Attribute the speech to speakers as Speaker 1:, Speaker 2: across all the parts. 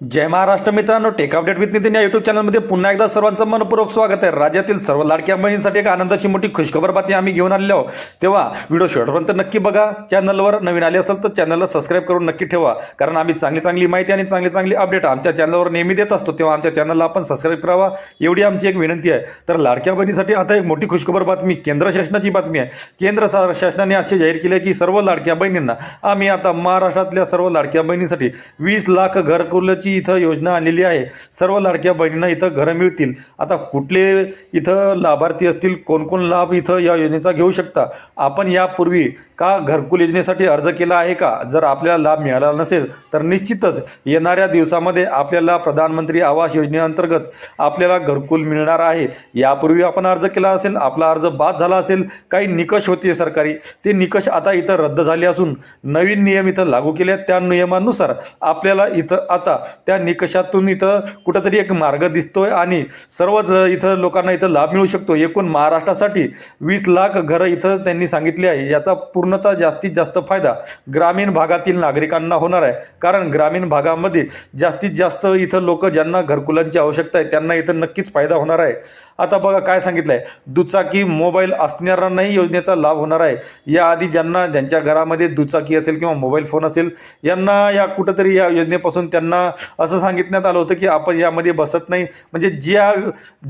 Speaker 1: जय महाराष्ट्र मित्रांनो take update with Nitin या YouTube चॅनलमध्ये पुन्हा एकदा सर्वांचं मनपूर्वक स्वागत आहे. राज्यातील सर्व लाडक्या बहिणींसाठी एक आनंदाची मोठी खुशखबर बातमी आम्ही घेऊन आलेलो आहोत. तेव्हा व्हिडिओ शेवटपर्यंत नक्की बघा. चॅनलवर नवीन आले असेल तर चॅनलला सबस्क्राईब करून नक्की ठेवा. कारण आम्ही चांगली चांगली माहिती आणि चांगली चांगली अपडेट आमच्या चॅनलवर नेहमी देत असतो. तेव्हा आमच्या चॅनलला आपण सबस्क्राईब करावा एवढी आमची एक विनंती आहे. तर लाडक्या बहिणीसाठी आता एक मोठी खुशखबर बातमी केंद्र शासनाची बातमी आहे. केंद्र शासनाने असे जाहीर केले की सर्व लाडक्या बहिणींना आम्ही आता महाराष्ट्रातल्या सर्व लाडक्या बहिणीसाठी वीस लाख घरकुलची इथं योजना आलेली आहे. सर्व लाडक्या बहिणींना इथं घरं मिळतील. आता कुठले इथं लाभार्थी असतील कोणकोण लाभ इथं या योजनेचा घेऊ शकता? आपण यापूर्वी का घरकुल योजनेसाठी अर्ज केला आहे का? जर आपल्याला लाभ मिळाला नसेल तर निश्चितच येणाऱ्या दिवसामध्ये आपल्याला प्रधानमंत्री आवास योजनेअंतर्गत आपल्याला घरकुल मिळणार आहे. यापूर्वी आपण अर्ज केला असेल आपला अर्ज बाद झाला असेल काही निकष होते सरकारी. ते निकष आता इथं रद्द झाले असून नवीन नियम इथं लागू केले त्या नियमानुसार आपल्याला इथं आता त्या निकषातून इथं कुठंतरी एक मार्ग दिसतोय आणि सर्वच इथं लोकांना इथं लाभ मिळू शकतो. एकूण महाराष्ट्रासाठी वीस लाख घरं इथं त्यांनी सांगितली आहे. याचा पूर्णतः जास्तीत जास्त फायदा ग्रामीण भागातील नागरिकांना होणार आहे. कारण ग्रामीण भागामध्ये जास्तीत जास्त इथं लोक ज्यांना घरकुलांची आवश्यकता आहे त्यांना इथं नक्कीच फायदा होणार आहे. आता बघा काय सांगितलं आहे दुचाकी मोबाईल असणाऱ्यांनाही योजनेचा लाभ होणार आहे. याआधी ज्यांना ज्यांच्या घरामध्ये दुचाकी असेल किंवा मोबाईल फोन असेल यांना या कुठंतरी या योजनेपासून त्यांना असं सांगितण्यात आलं होतं की आपण यामध्ये बसत नाही. म्हणजे ज्या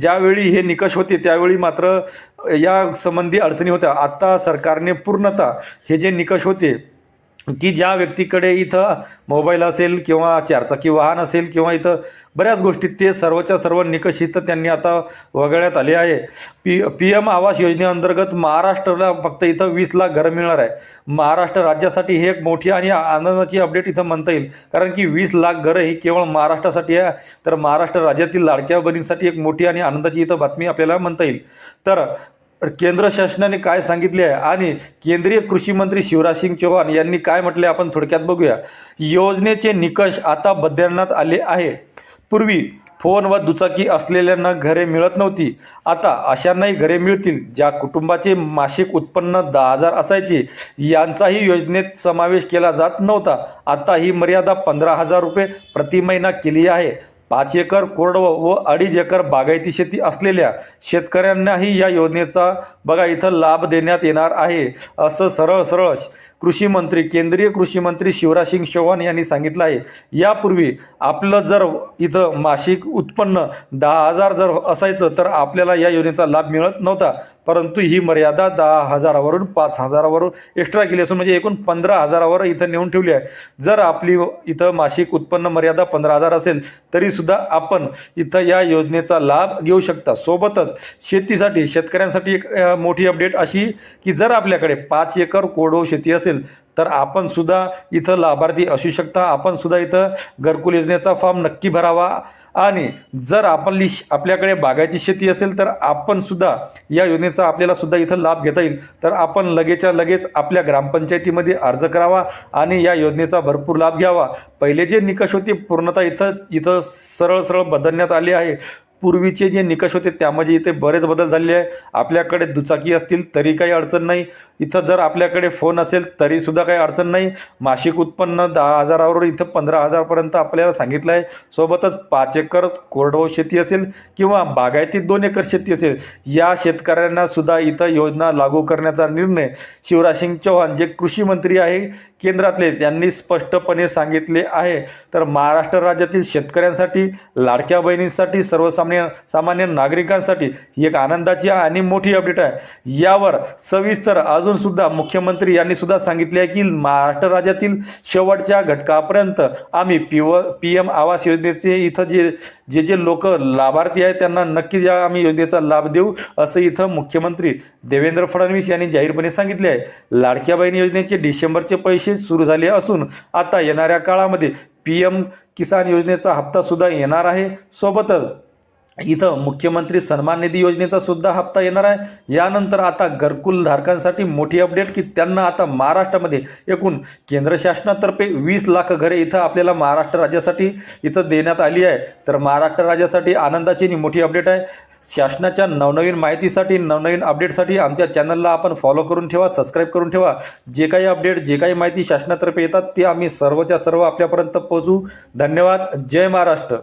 Speaker 1: ज्यावेळी हे निकष होते त्यावेळी मात्र या संबंधी अडचणी होत्या. आता सरकारने पूर्णतः हे जे निकष होते की ज्या व्यक्तीकडे इथं मोबाईल असेल किंवा चारचाकी वाहन असेल किंवा इथं बऱ्याच गोष्टीत ते सर्वच्या सर्व निकष इथं त्यांनी आता वगळण्यात आले आहे. पी पी एम आवास योजनेअंतर्गत महाराष्ट्राला फक्त इथं वीस लाख घरं मिळणार आहे. महाराष्ट्र राज्यासाठी हे एक मोठी आणि आनंदाची अपडेट इथं म्हणता येईल. कारण की वीस लाख घरं ही केवळ महाराष्ट्रासाठी आहे. तर महाराष्ट्र राज्यातील लाडक्या बहिणींसाठी एक मोठी आणि आनंदाची इथं बातमी आपल्याला म्हणता येईल. तर केंद्र शासनाने काय सांगितले आहे आणि केंद्रीय कृषी मंत्री शिवराज सिंग चौहान यांनी काय म्हटले आपण थोडक्यात बघूया. योजनेचे निकष आता बदलण्यात आले आहे. पूर्वी फोन व दुचाकी असलेल्यांना घरे मिळत नव्हती. आता अशांनाही घरे मिळतील ज्या कुटुंबाचे मासिक उत्पन्न दहा हजार असायचे यांचाही योजनेत समावेश केला जात नव्हता. आता ही मर्यादा पंधरा हजार रुपये प्रति महिना केली आहे. पाच एकर कोरडवं व अडीच एकर बागायती शेती असलेल्या शेतकऱ्यांनाही या योजनेचा बघा इथं लाभ देण्यात येणार आहे. असं सरळ सरळ कृषी मंत्री केंद्रीय कृषी मंत्री शिवराज सिंग चौहान यांनी सांगितलं आहे. यापूर्वी आपलं जर इथं मासिक उत्पन्न दहा हजार जर असायचं तर आपल्याला या योजनेचा लाभ मिळत नव्हता. परंतु ही मर्यादा दहा हजारावरून पाच हजारावरून एक्स्ट्रा केली असून म्हणजे एकूण पंधरा हजारावर इथं नेऊन ठेवली आहे. जर आपली इथं मासिक उत्पन्न मर्यादा पंधरा हजार असेल तरीसुद्धा आपण इथं या योजनेचा लाभ घेऊ शकता. सोबतच शेतीसाठी शेतकऱ्यांसाठी एक मोठी अपडेट अशी की जर आपल्याकडे पाच एकर कोरडवाहू शेती असेल तर आपण सुद्धा इथं लाभार्थी असू शकता. आपण सुद्धा इथं घरकुल योजनेचा फॉर्म नक्की भरावा. आणि जर आपली आपल्याकडे बागायती शेती असेल तर आपण सुद्धा या योजनेचा आपल्याला सुद्धा इथं लाभ घेता येईल. तर आपण लगेचच्या लगेच आपल्या ग्रामपंचायतीमध्ये अर्ज करावा आणि या योजनेचा भरपूर लाभ घ्यावा. पहिले जे निकष होते पूर्णतः इथं इथं सरळ सरळ बदलण्यात आले आहे. पूर्वीचे जे निकष होते त्यामध्ये इथे बरेच बदल झाले आहे. आपल्याकडे दुचाकी असतील तरी काही अडचण नाही. इथं जर आपल्याकडे फोन असेल तरीसुद्धा काही अडचण नाही. मासिक उत्पन्न दहा हजारावर इथं पंधरा हजारपर्यंत आपल्याला सांगितलं आहे. सोबतच पाच एकर कोरडवाहू शेती असेल किंवा बागायतीत दोन एकर शेती असेल या शेतकऱ्यांना सुद्धा इथं योजना लागू करण्याचा निर्णय शिवराज सिंग चौहान जे कृषी मंत्री आहे केंद्रातले त्यांनी स्पष्टपणे सांगितले आहे. तर महाराष्ट्र राज्यातील शेतकऱ्यांसाठी लाडक्या बहिणींसाठी सर्वसामान्य सामान्य नागरिकांसाठी ही एक आनंदाची आणि मोठी अपडेट आहे. यावर सविस्तर अजूनसुद्धा मुख्यमंत्री यांनी सुद्धा सांगितले आहे की महाराष्ट्र राज्यातील शेवटच्या घटकापर्यंत आम्ही पी व पी एम आवास योजनेचे इथं जे जे जे लोक लाभार्थी आहेत त्यांना नक्कीच या आम्ही योजनेचा लाभ देऊ असं इथं मुख्यमंत्री देवेंद्र फडणवीस यांनी जाहीरपणे सांगितले आहे. लाडक्या बहीण योजनेचे डिसेंबरचे पैसे सुरू झाले असून आता येणाऱ्या काळामध्ये पी एम किसान योजनेचा हप्ता सुद्धा येणार आहे. सोबतच इथं मुख्यमंत्री सन्मान निधी योजनेचा सुद्धा हप्ता येणार आहे. यानंतर आता घरकुल धारकांसाठी मोठी अपडेट की त्यांना आता महाराष्ट्रामध्ये एकूण केंद्र शासनातर्फे वीस लाख घरे इथं आपल्याला महाराष्ट्र राज्यासाठी इथं देण्यात आली आहे. तर महाराष्ट्र राज्यासाठी आनंदाची आणि मोठी अपडेट आहे. शासनाच्या नवनवीन माहितीसाठी नवनवीन अपडेटसाठी आमच्या चॅनलला आपण फॉलो करून ठेवा सबस्क्राईब करून ठेवा. जे काही अपडेट जे काही माहिती शासनातर्फे येतात ते आम्ही सर्वच्या सर्व आपल्यापर्यंत पोहोचू धन्यवाद. जय महाराष्ट्र.